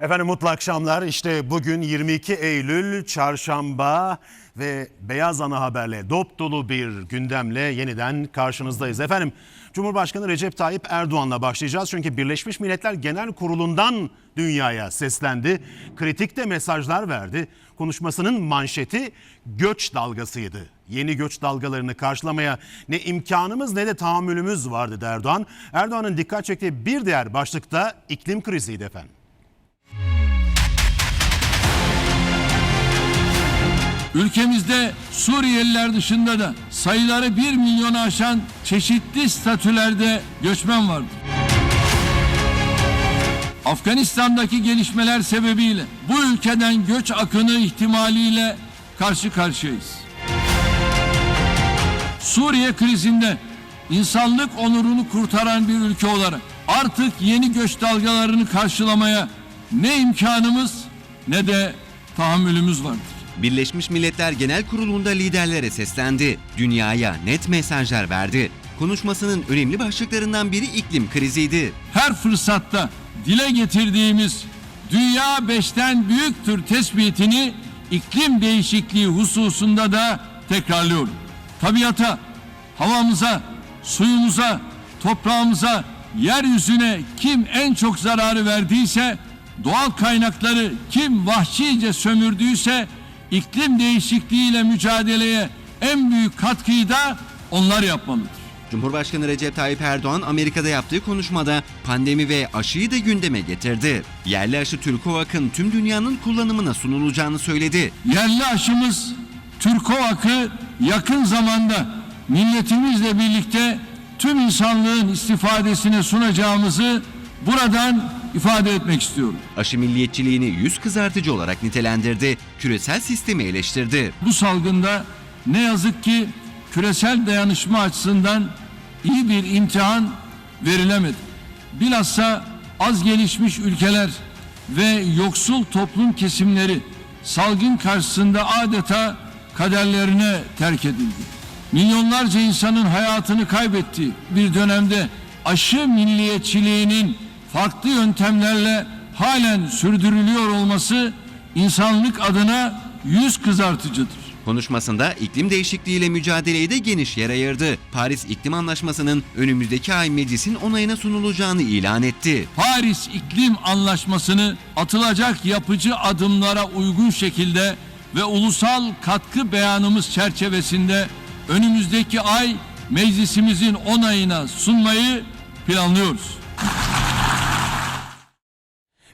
Efendim mutlu akşamlar. İşte bugün 22 Eylül çarşamba ve Beyaz Ana Haber'le dop dolu bir gündemle yeniden karşınızdayız. Efendim Cumhurbaşkanı Recep Tayyip Erdoğan'la başlayacağız. Çünkü Birleşmiş Milletler Genel Kurulu'ndan dünyaya seslendi. Kritik de mesajlar verdi. Konuşmasının manşeti göç dalgasıydı. Yeni göç dalgalarını karşılamaya ne imkanımız ne de tahammülümüz vardı Erdoğan. Erdoğan'ın dikkat çektiği bir diğer başlıkta iklim kriziydi efendim. Ülkemizde Suriyeliler dışında da sayıları 1 milyonu aşan çeşitli statülerde göçmen vardır. Afganistan'daki gelişmeler sebebiyle bu ülkeden göç akını ihtimaliyle karşı karşıyayız. Suriye krizinde insanlık onurunu kurtaran bir ülke olarak artık yeni göç dalgalarını karşılamaya ne imkanımız ne de tahammülümüz vardır. Birleşmiş Milletler Genel Kurulu'nda liderlere seslendi. Dünyaya net mesajlar verdi. Konuşmasının önemli başlıklarından biri iklim kriziydi. her fırsatta dile getirdiğimiz dünya beşten büyüktür tespitini iklim değişikliği hususunda da tekrarlıyorum. Tabiata, havamıza, suyumuza, toprağımıza, yeryüzüne kim en çok zararı verdiyse, doğal kaynakları kim vahşice sömürdüyse, iklim değişikliğiyle mücadeleye en büyük katkıyı da onlar yapmalıdır. Cumhurbaşkanı Recep Tayyip Erdoğan Amerika'da yaptığı konuşmada pandemi ve aşıyı da gündeme getirdi. Yerli aşı Türkovak'ın tüm dünyanın kullanımına sunulacağını söyledi. Yerli aşımız Türkovak'ı yakın zamanda milletimizle birlikte tüm insanlığın istifadesine sunacağımızı buradan ifade etmek istiyorum. Aşı milliyetçiliğini yüz kızartıcı olarak nitelendirdi. Küresel sistemi eleştirdi. Bu salgında ne yazık ki küresel dayanışma açısından iyi bir imtihan verilemedi. Bilhassa az gelişmiş ülkeler ve yoksul toplum kesimleri salgın karşısında adeta kaderlerine terk edildi. Milyonlarca insanın hayatını kaybettiği bir dönemde aşı milliyetçiliğinin farklı yöntemlerle halen sürdürülüyor olması insanlık adına yüz kızartıcıdır. Konuşmasında iklim değişikliğiyle mücadeleye de geniş yer ayırdı. Paris İklim Anlaşması'nın önümüzdeki ay meclisin onayına sunulacağını ilan etti. Paris İklim Anlaşması'nı atılacak yapıcı adımlara uygun şekilde ve ulusal katkı beyanımız çerçevesinde önümüzdeki ay meclisimizin onayına sunmayı planlıyoruz.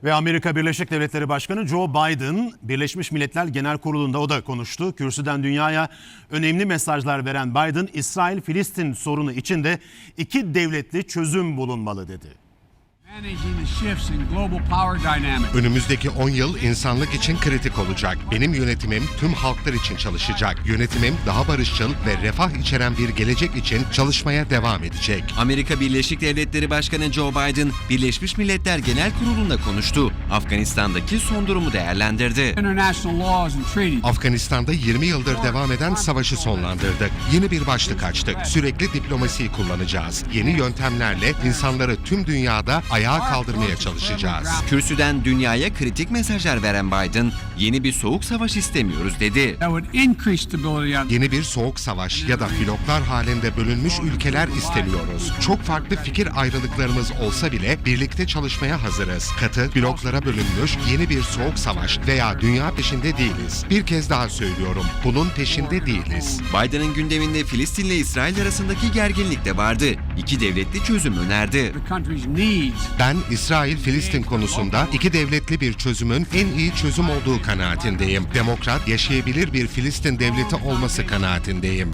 Ve Amerika Birleşik Devletleri Başkanı Joe Biden Birleşmiş Milletler Genel Kurulu'nda o da konuştu. Kürsüden dünyaya önemli mesajlar veren Biden, İsrail-Filistin sorunu içinde iki devletli çözüm bulunmalı dedi. Önümüzdeki 10 yıl insanlık için kritik olacak. Benim yönetimim tüm halklar için çalışacak. Yönetimim daha barışçıl ve refah içeren bir gelecek için çalışmaya devam edecek. Amerika Birleşik Devletleri Başkanı Joe Biden, Birleşmiş Milletler Genel Kurulu'nda konuştu. Afganistan'daki son durumu değerlendirdi. Afganistan'da 20 yıldır devam eden savaşı sonlandırdık. Yeni bir başlık açtık. Sürekli diplomasiyi kullanacağız. Yeni yöntemlerle insanları tüm dünyada ayağa kaldırmaya çalışacağız. Kürsüden dünyaya kritik mesajlar veren Biden, yeni bir soğuk savaş istemiyoruz dedi. Yeni bir soğuk savaş ya da bloklar halinde bölünmüş ülkeler istemiyoruz. Çok farklı fikir ayrılıklarımız olsa bile birlikte çalışmaya hazırız. Katı, bloklara bölünmüş yeni bir soğuk savaş veya dünya peşinde değiliz. Bir kez daha söylüyorum, bunun peşinde değiliz. Biden'ın gündeminde Filistin ile İsrail arasındaki gerginlik de vardı. İki devletli çözüm önerdi. Ben İsrail-Filistin konusunda iki devletli bir çözümün en iyi çözüm olduğu kanaatindeyim. Demokrat, yaşayabilir bir Filistin devleti olması kanaatindeyim.